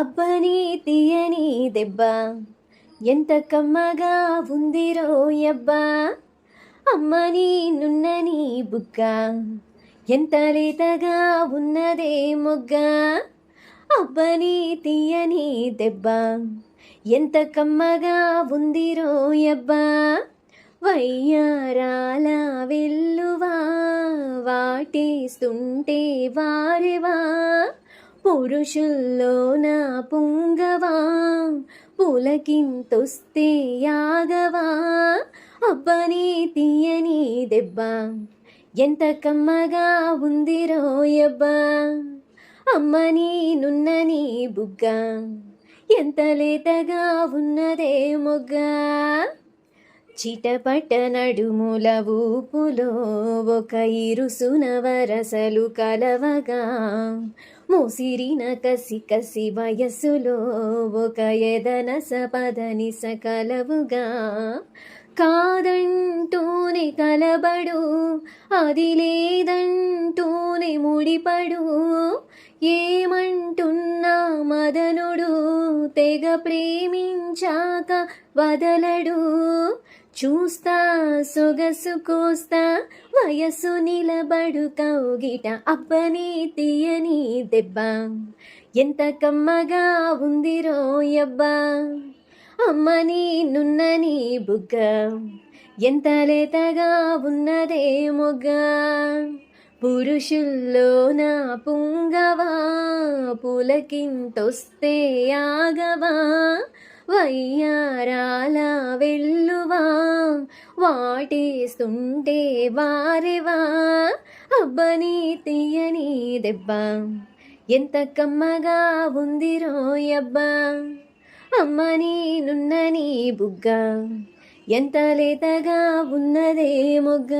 అబ్బని తీయని దెబ్బ. ఎంత కమ్మగా ఉంది రోయబ్బా అమ్మని నున్నని బుగ్గ. ఎంత లేతగా ఉన్నదే మొగ్గ. అబ్బని తీయని దెబ్బ. ఎంత కమ్మగా ఉంది రోయబ్బా వయ్యారాల వెల్లువా వాటేస్తుంటే వారెవా పురుషుల్లో నా పుంగవా పులకింతొస్తే యాగవా అబ్బని తీయని దెబ్బ ఎంత కమ్మగా ఉంది రోయబ్బా అమ్మని నున్నని బుగ్గ ఎంత లేతగా ఉన్నదే మొగ్గ. చిటపట నడుముల ఊపులో ఒక ఇరుసున వరసలు కలవగా. ముసిరిన కసి కసి వయస్సులో ఒక ఎదనస పదనిస కలవుగా. కాదంటూనే కలబడు అది లేదంటూనే ముడిపడు. ఏమంటున్నా మదనుడు తెగ ప్రేమించాక వదలడు. చూస్తా సొగసు కోస్తా వయస్సు నిలబడు కౌగిట అబ్బని తీయని దెబ్బ. ఎంత కమ్మగా ఉంది రోయబ్బా అమ్మని నున్నని బుగ్గ. ఎంత లేతగా ఉన్నదే మొగ్గ. పురుషుల్లో నా పుంగవా పులకింతొస్తే ఆగవా. వయ్యారాల వెళ్ళి వాటేస్తుంటే వారెవా? అబ్బని తీయని దెబ్బ. ఎంత కమ్మగా ఉంది రోయబ్బా అమ్మ నున్నని బుగ్గ. ఎంత లేతగా ఉన్నదే మొగ్గ.